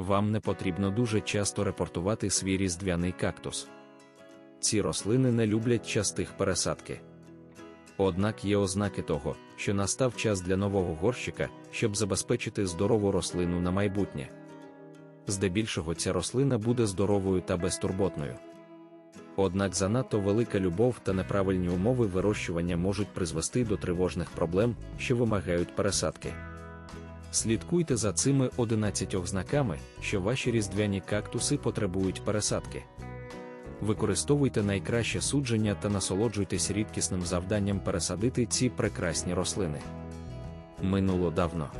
Вам не потрібно дуже часто репортувати свій різдвяний кактус. Ці рослини не люблять частих пересадки. Однак є ознаки того, що настав час для нового горщика, щоб забезпечити здорову рослину на майбутнє. Здебільшого ця рослина буде здоровою та безтурботною. Однак занадто велика любов та неправильні умови вирощування можуть призвести до тривожних проблем, що вимагають пересадки. Слідкуйте за цими 11 знаками, що ваші різдвяні кактуси потребують пересадки. Використовуйте найкраще судження та насолоджуйтесь рідкісним завданням пересадити ці прекрасні рослини. Минуло давно.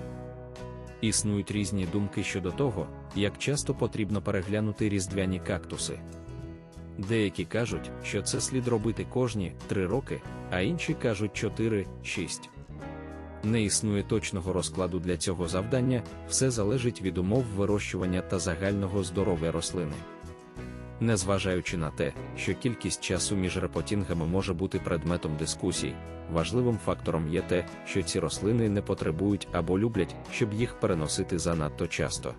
Існують різні думки щодо того, як часто потрібно переглянути різдвяні кактуси. Деякі кажуть, що це слід робити кожні 3 роки, а інші кажуть 4-6. Не існує точного розкладу для цього завдання, все залежить від умов вирощування та загального здоров'я рослини. Незважаючи на те, що кількість часу між репотінгами може бути предметом дискусій, важливим фактором є те, що ці рослини не потребують або люблять, щоб їх переносити занадто часто.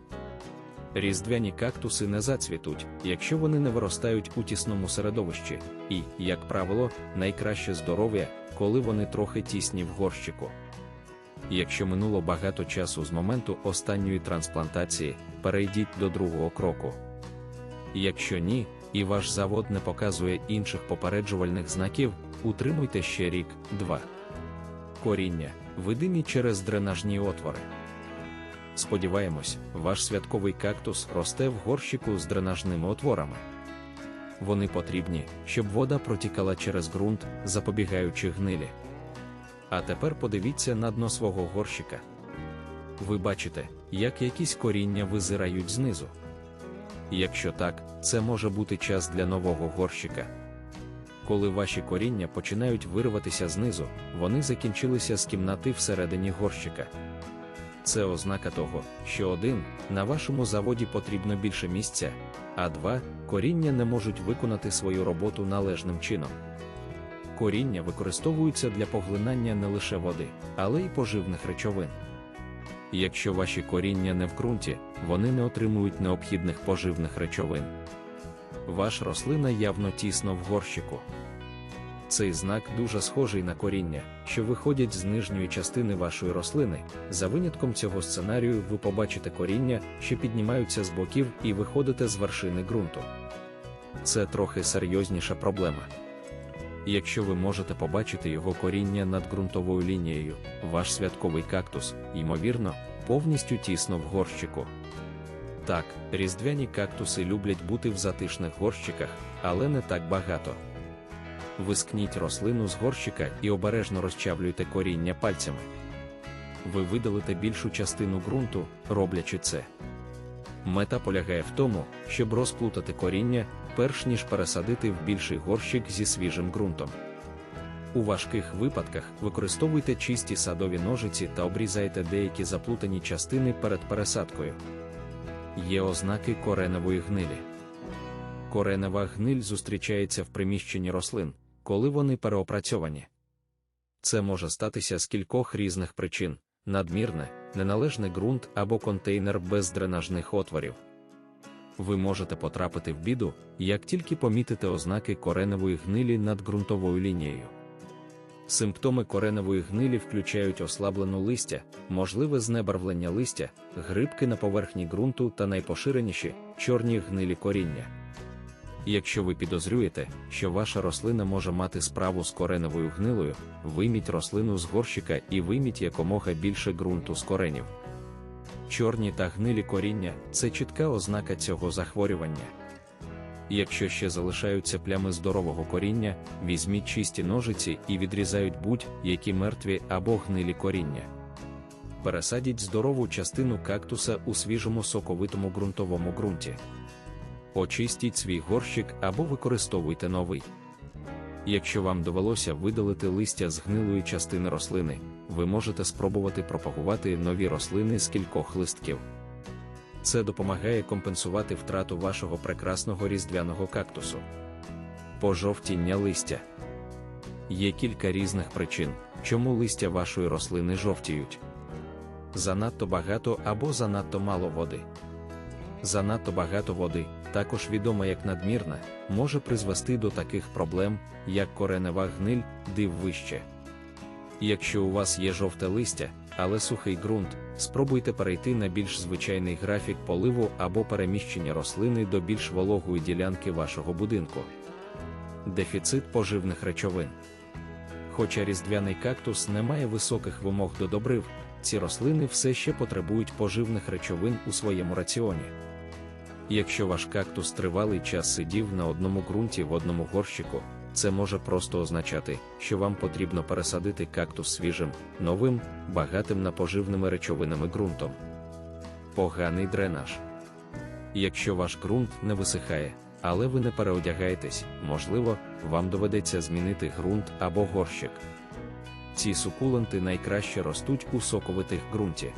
Різдвяні кактуси не зацвітуть, якщо вони не виростають у тісному середовищі, і, як правило, найкраще здоров'я, коли вони трохи тісні в горщику. Якщо минуло багато часу з моменту останньої трансплантації, перейдіть до другого кроку. Якщо ні, і ваш завод не показує інших попереджувальних знаків, утримуйте ще рік-два. Коріння видимі через дренажні отвори. Сподіваємось, ваш святковий кактус росте в горщику з дренажними отворами. Вони потрібні, щоб вода протікала через ґрунт, запобігаючи гнилі. А тепер подивіться на дно свого горщика. Ви бачите, як якісь коріння визирають знизу. Якщо так, це може бути час для нового горщика. Коли ваші коріння починають вирватися знизу, вони закінчилися з кімнати всередині горщика. Це ознака того, що один, на вашому заводі потрібно більше місця, а два, коріння не можуть виконати свою роботу належним чином. Коріння використовуються для поглинання не лише води, але й поживних речовин. Якщо ваші коріння не в ґрунті, вони не отримують необхідних поживних речовин. Ваш рослина явно тісно в горщику. Цей знак дуже схожий на коріння, що виходять з нижньої частини вашої рослини. За винятком цього сценарію ви побачите коріння, що піднімаються з боків і виходите з вершини ґрунту. Це трохи серйозніша проблема. Якщо ви можете побачити його коріння над ґрунтовою лінією, ваш святковий кактус, ймовірно, повністю тісно в горщику. Так, різдвяні кактуси люблять бути в затишних горщиках, але не так багато. Вискніть рослину з горщика і обережно розчавлюйте коріння пальцями. Ви видалите більшу частину ґрунту, роблячи це. Мета полягає в тому, щоб розплутати коріння, перш ніж пересадити в більший горщик зі свіжим ґрунтом. У важких випадках використовуйте чисті садові ножиці та обрізайте деякі заплутані частини перед пересадкою. Є ознаки кореневої гнилі. Коренева гниль зустрічається в приміщенні рослин, коли вони переопрацьовані. Це може статися з кількох різних причин: надмірне, неналежний ґрунт або контейнер без дренажних отворів. Ви можете потрапити в біду, як тільки помітите ознаки кореневої гнилі над ґрунтовою лінією. Симптоми кореневої гнилі включають ослаблену листя, можливе знебарвлення листя, грибки на поверхні ґрунту та найпоширеніші чорні гнилі коріння. Якщо ви підозрюєте, що ваша рослина може мати справу з кореневою гнилою, вийміть рослину з горщика і вийміть якомога більше ґрунту з коренів. Чорні та гнилі коріння це чітка ознака цього захворювання. Якщо ще залишаються плями здорового коріння, візьміть чисті ножиці і відрізають будь-які мертві або гнилі коріння. Пересадіть здорову частину кактуса у свіжому соковитому ґрунтовому ґрунті. Очистіть свій горщик або використовуйте новий. Якщо вам довелося видалити листя з гнилої частини рослини, ви можете спробувати пропагувати нові рослини з кількох листків. Це допомагає компенсувати втрату вашого прекрасного різдвяного кактусу. Пожовтіння листя. Є кілька різних причин, чому листя вашої рослини жовтіють. Занадто багато або занадто мало води. занадто багато води, також відома як надмірна, може призвести до таких проблем, як коренева гниль, див вище. Якщо у вас є жовте листя, але сухий ґрунт, спробуйте перейти на більш звичайний графік поливу або переміщення рослини до більш вологої ділянки вашого будинку. Дефіцит поживних речовин. Хоча різдвяний кактус не має високих вимог до добрив, ці рослини все ще потребують поживних речовин у своєму раціоні. Якщо ваш кактус тривалий час сидів на одному ґрунті в одному горщику, це може просто означати, що вам потрібно пересадити кактус свіжим, новим, багатим на поживними речовинами ґрунтом. Поганий дренаж. Якщо ваш ґрунт не висихає, але ви не переодягаєтесь, можливо, вам доведеться змінити ґрунт або горщик. Ці сукуленти найкраще ростуть у соковитих ґрунті.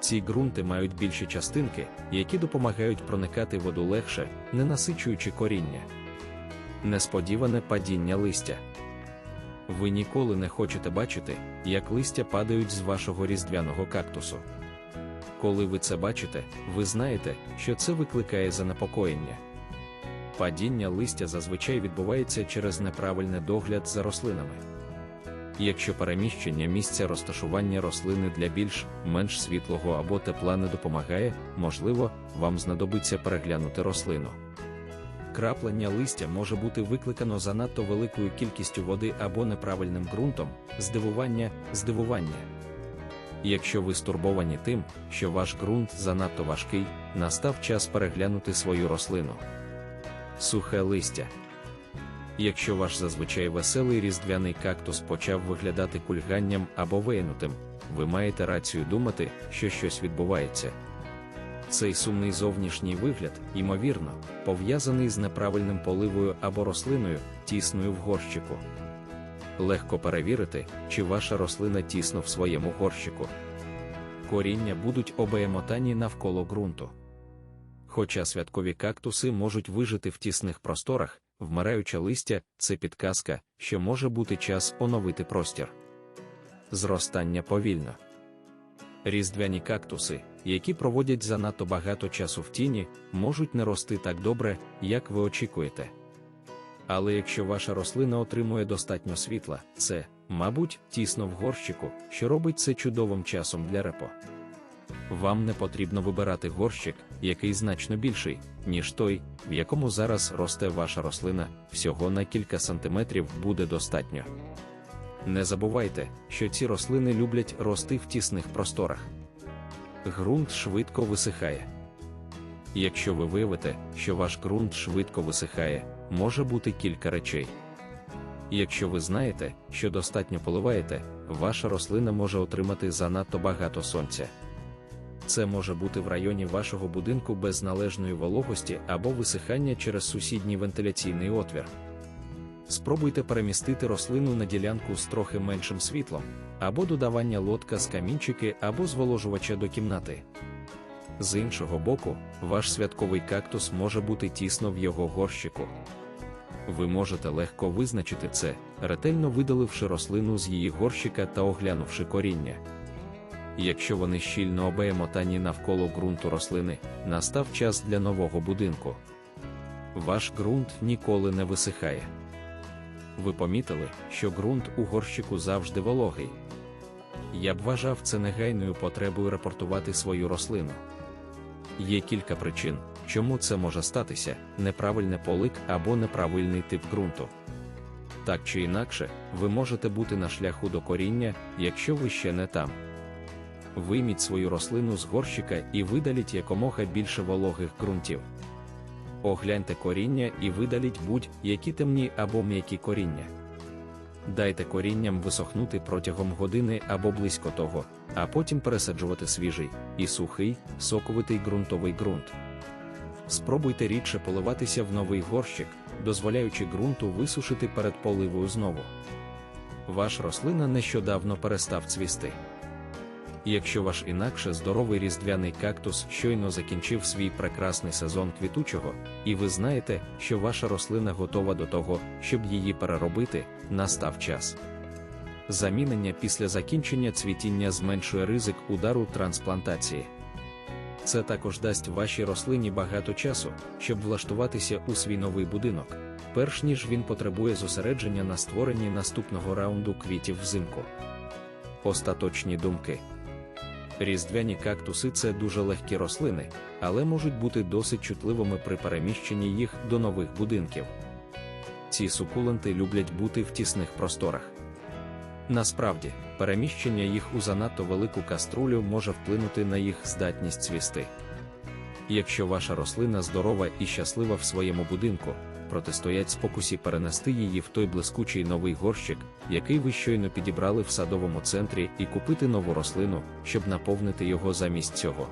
Ці ґрунти мають більші частинки, які допомагають проникати воду легше, не насичуючи коріння. Несподіване падіння листя. Ви ніколи не хочете бачити, як листя падають з вашого різдвяного кактусу. Коли ви це бачите, ви знаєте, що це викликає занепокоєння. Падіння листя зазвичай відбувається через неправильний догляд за рослинами. Якщо переміщення місця розташування рослини для більш менш світлого або тепла не допомагає, можливо, вам знадобиться переглянути рослину. Краплення листя може бути викликано занадто великою кількістю води або неправильним ґрунтом, здивування, здивування. Якщо ви стурбовані тим, що ваш ґрунт занадто важкий, настав час переглянути свою рослину. Сухе листя. Якщо ваш зазвичай веселий різдвяний кактус почав виглядати кульганням або вийнутим, ви маєте рацію думати, що щось відбувається. Цей сумний зовнішній вигляд, ймовірно, пов'язаний з неправильним поливою або рослиною, тісною в горщику. Легко перевірити, чи ваша рослина тісно в своєму горщику. Коріння будуть обеємотані навколо ґрунту. Хоча святкові кактуси можуть вижити в тісних просторах, вмираюче листя це підказка, що може бути час оновити простір. Зростання повільно. Різдвяні кактуси, які проводять занадто багато часу в тіні, можуть не рости так добре, як ви очікуєте. Але якщо ваша рослина отримує достатньо світла, це, мабуть, тісно в горщику, що робить це чудовим часом для репо. Вам не потрібно вибирати горщик, який значно більший, ніж той, в якому зараз росте ваша рослина, всього на кілька сантиметрів буде достатньо. Не забувайте, що ці рослини люблять рости в тісних просторах. Ґрунт швидко висихає. Якщо ви виявите, що ваш ґрунт швидко висихає, може бути кілька речей. Якщо ви знаєте, що достатньо поливаєте, ваша рослина може отримати занадто багато сонця. Це може бути в районі вашого будинку без належної вологості або висихання через сусідній вентиляційний отвір. Спробуйте перемістити рослину на ділянку з трохи меншим світлом, або додавання лодка з камінчики або зволожувача до кімнати. З іншого боку, ваш святковий кактус може бути тісно в його горщику. Ви можете легко визначити це, ретельно видаливши рослину з її горщика та оглянувши коріння. Якщо вони щільно обеємотані навколо ґрунту рослини, настав час для нового будинку. Ваш ґрунт ніколи не висихає. Ви помітили, що ґрунт у горщику завжди вологий. Я б вважав це негайною потребою репортувати свою рослину. Є кілька причин, чому це може статися: неправильний полик або неправильний тип ґрунту. Так чи інакше, ви можете бути на шляху до коріння, якщо ви ще не там. Вийміть свою рослину з горщика і видаліть якомога більше вологих ґрунтів. Огляньте коріння і видаліть будь-які темні або м'які коріння. Дайте корінням висохнути протягом години або близько того, а потім пересаджувати свіжий і сухий, соковитий ґрунтовий ґрунт. Спробуйте рідше поливатися в новий горщик, дозволяючи ґрунту висушити перед поливою знову. Ваш рослина нещодавно перестав цвісти. Якщо ваш інакше здоровий різдвяний кактус щойно закінчив свій прекрасний сезон квітучого, і ви знаєте, що ваша рослина готова до того, щоб її переробити, настав час. Замінення після закінчення цвітіння зменшує ризик удару трансплантації. Це також дасть вашій рослині багато часу, щоб влаштуватися у свій новий будинок, перш ніж він потребує зосередження на створенні наступного раунду квітів взимку. Остаточні думки. Різдвяні кактуси це дуже легкі рослини, але можуть бути досить чутливими при переміщенні їх до нових будинків. Ці сукуленти люблять бути в тісних просторах. Насправді, переміщення їх у занадто велику каструлю може вплинути на їх здатність цвісти. Якщо ваша рослина здорова і щаслива в своєму будинку, протистоять спокусі перенести її в той блискучий новий горщик, який ви щойно підібрали в садовому центрі, і купити нову рослину, щоб наповнити його замість цього.